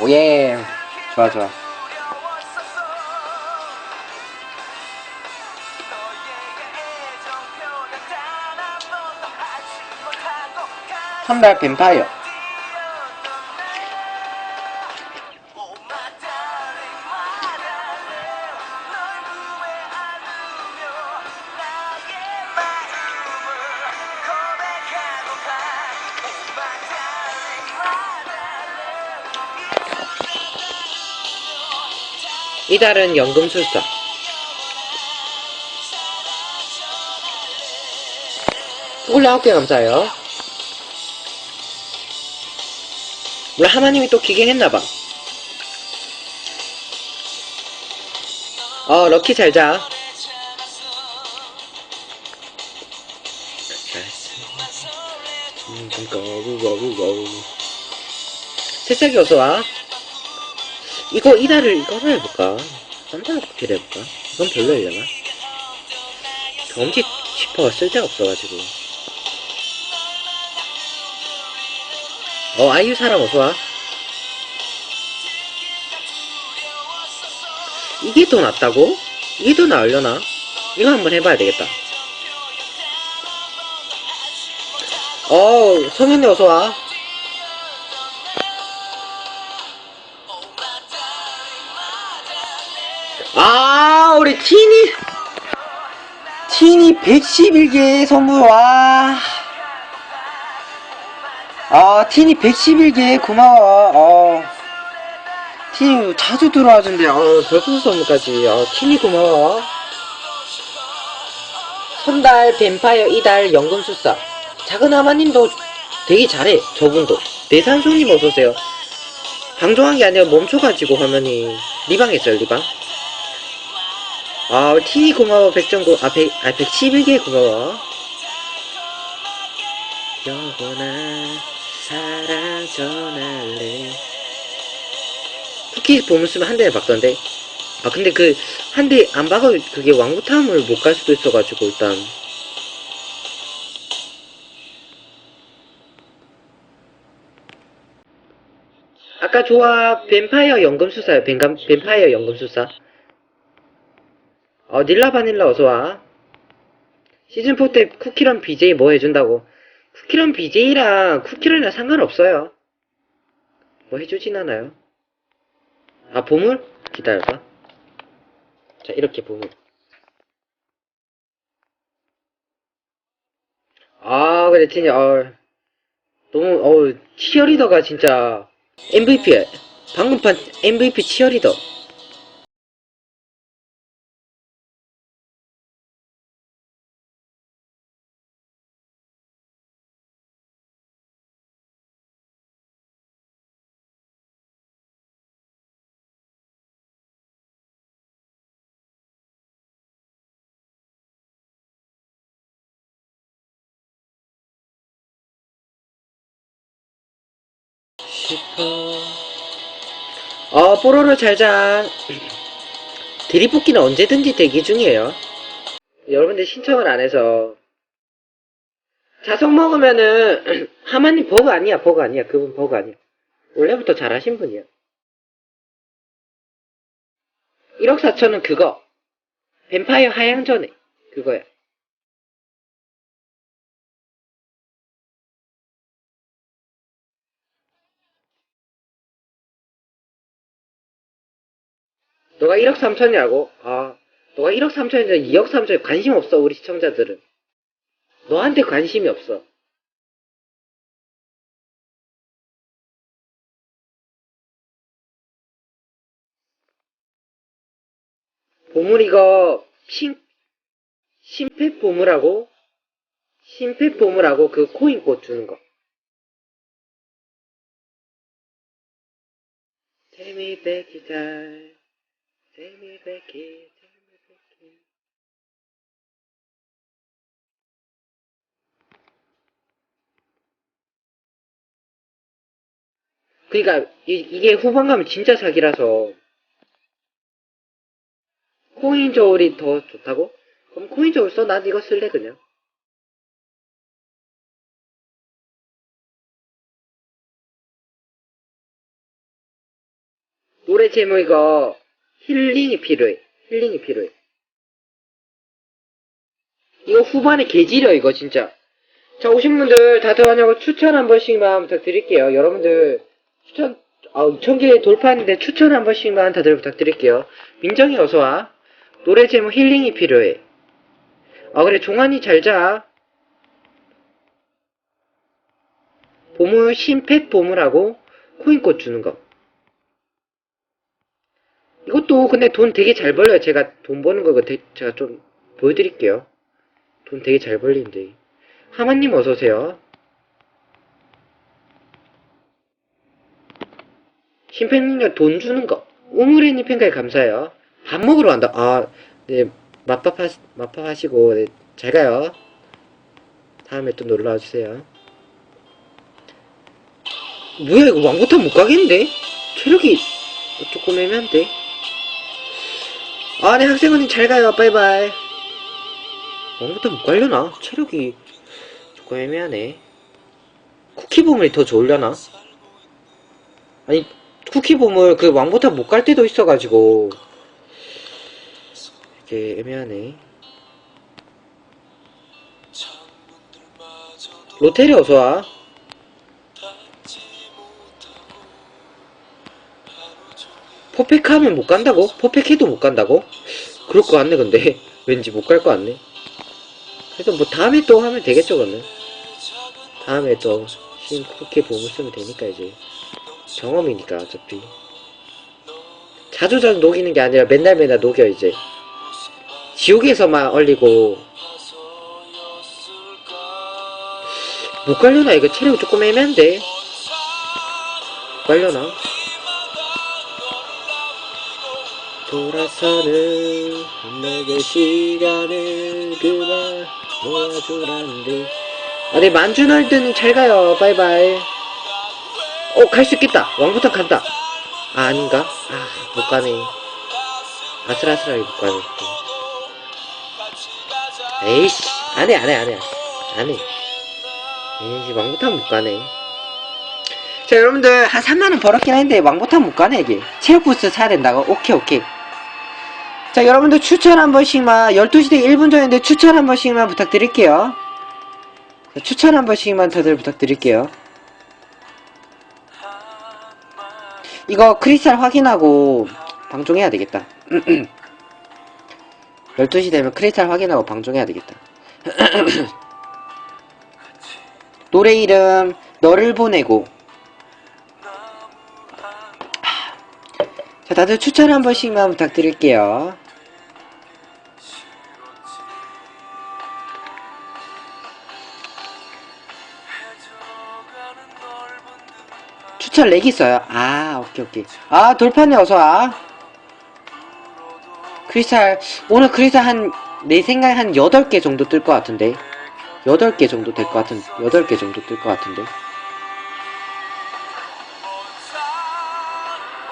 오예. 좋아 좋아. 한달 뱀파이어 이달은 연금술사. 아홉 개 감사해요 물론 하나님이 또 기갱했나봐. 어 럭키 잘자. 새싹이 어서와 이거 이달을 이거를 해볼까? 쌈장 쿠키를 해볼까? 이건 별로려나? 경험치 지퍼가 쓸데가 없어가지고 어 아이유 사람 어서와 이게 더 낫다고? 이게 더 나으려나? 이거 한번 해봐야 되겠다 어 성현이 어서와 아 우리 티니 티니 111개 선물 와. 아 티니 111개 고마워. 어. 티니 자주 들어와 준대. 어 별풍 선물까지. 어 티니 고마워. 선달 뱀파이어 이달 연금술사. 작은 하마님도 되게 잘해 저분도. 대산손님 어서오세요. 방종한 게 아니라 멈춰가지고 화면이 리방했어요 리방 아, 티 고마워, 백정고, 아, 백, 아, 111개 고마워. 영원한 사랑 전할래. 쿠키 보물 쓰면 한 대에 박던데. 아, 근데 그, 한 대 안 박아, 그게 왕구탐을 못 갈 수도 있어가지고, 일단. 아까 좋아, 뱀파이어 연금술사요, 뱀감, 뱀파이어 연금술사. 어, 닐라 바닐라 어서와. 시즌4 때 쿠키런 BJ 뭐 해준다고. 쿠키런 BJ랑 쿠키런이랑 상관없어요. 뭐 해주진 않아요. 아, 보물? 기다려봐. 자, 이렇게 보물. 아, 그래, 진짜, 어, 너무, 어 치어리더가 진짜 MVP야. 방금 판 MVP 치어리더. 싶어. 어, 뽀로로 잘자. 드립뽑기는 언제든지 대기 중이에요. 여러분들 신청을 안 해서. 자석 먹으면은, 하마님 버그 아니야, 버그 아니야. 그분 버그 아니야. 원래부터 잘하신 분이야. 1억 4천은 그거. 뱀파이어 하향전에. 그거야. 너가 1억 3천이라고? 아, 너가 1억 3천이냐 2억 3천에 관심 없어, 우리 시청자들은. 너한테 관심이 없어. 보물 이거, 신, 심폐 보물하고, 심폐 보물하고 그 코인 꽃 주는 거. 재미 배기 잘, 재미배기, 재미배기. 그니까, 이, 이게 후반 가면 진짜 사기라서, 코인 저울이 더 좋다고? 그럼 코인 저울 써? 난 이거 쓸래, 그냥. 노래 제목 이거 힐링이 필요해. 힐링이 필요해. 이거 후반에 개지려 이거 진짜. 자 오신 분들 다들 하냐고 추천 한 번씩만 부탁드릴게요. 여러분들 추천 아 2,000개 돌파했는데 추천 한 번씩만 다들 부탁드릴게요. 민정이 어서 와. 노래 제목 힐링이 필요해. 아 그래 종환이 잘 자. 보물 신펫 보물하고 코인꽃 주는 거. 이것도 근데 돈 되게 잘 벌려요. 제가 돈 버는 거 제가 좀 보여드릴게요. 돈 되게 잘 벌리는데. 하마님 어서오세요. 심팬님과 돈 주는 거. 우물이님 팬까지 감사해요. 밥 먹으러 간다. 아, 네. 맛밥 하, 맛밥 하시고, 네. 잘 가요. 다음에 또 놀러 와주세요. 뭐야, 이거 왕보탑 못 가겠는데? 체력이 조금 애매한데? 아, 네, 학생 언니 잘 가요. 바이바이. 왕보탑 못 가려나? 체력이 조금 애매하네. 쿠키보물이 더 좋으려나? 아니, 쿠키보물 그 왕보탑 못 갈 때도 있어가지고. 이게 애매하네. 로테리 어서와. 퍼펙하면 못 간다고? 퍼펙해도 못 간다고? 그럴 것 같네 근데. 왠지 못 갈 것 같네. 그래서 뭐 다음에 또 하면 되겠죠 그러면. 다음에 또 신쿠키 보물 쓰면 되니까 이제. 경험이니까 어차피. 자주 자주 녹이는 게 아니라 맨날 맨날 녹여 이제. 지옥에서만 얼리고. 못 갈려나? 이거 체력이 조금 애매한데. 못 갈려나 돌아서는 내게 시간을 그만 모아주란데 아, 네, 만주널드는 잘 가요. 바이바이. 어, 갈 수 있겠다. 왕부터 간다. 아, 아닌가? 아, 못 가네. 아슬아슬하게 못 가네. 또. 에이씨, 안 해, 안 해, 안 해. 안 해. 에이씨, 왕부터 못 가네. 자, 여러분들, 한 3만원 벌었긴 했는데, 왕부터 못 가네, 이게. 체력 부스트 사야 된다고? 오케이, 오케이. 자, 여러분들 추천 한 번씩만, 12시 대 1분 전인데 추천 한 번씩만 부탁드릴게요. 자, 추천 한 번씩만 다들 부탁드릴게요. 이거 크리스탈 확인하고 방종해야 되겠다. 12시 되면 크리스탈 확인하고 방종해야 되겠다. 노래 이름, 너를 보내고. 다들 추천 한 번씩만 부탁드릴게요. 추천 렉 있어요. 아, 오케이, 오케이. 아, 돌판에 어서와. 크리스탈, 오늘 크리스탈 한, 내 생각에 한 8개 정도 뜰 것 같은데. 8개 정도 될 것 같은, 8개 정도 뜰 것 같은데.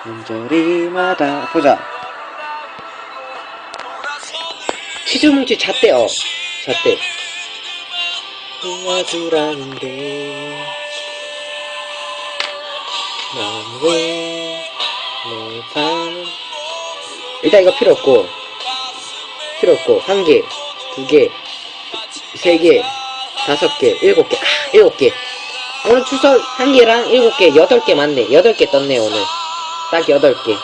문저리마다, 보자. 치즈뭉치 잣대요. 잣대. 도와주라는데. 나무에 내 방. 일단 이거 필요 없고. 필요 없고. 한 개, 두 개, 세 개, 다섯 개, 일곱 개. 아, 일곱 개. 오늘 추석 한 개랑 일곱 개, 여덟 개 맞네. 여덟 개 떴네, 오늘. 딱 여덟 개.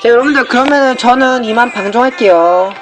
자, 여러분들, 그러면은 저는 이만 방송할게요.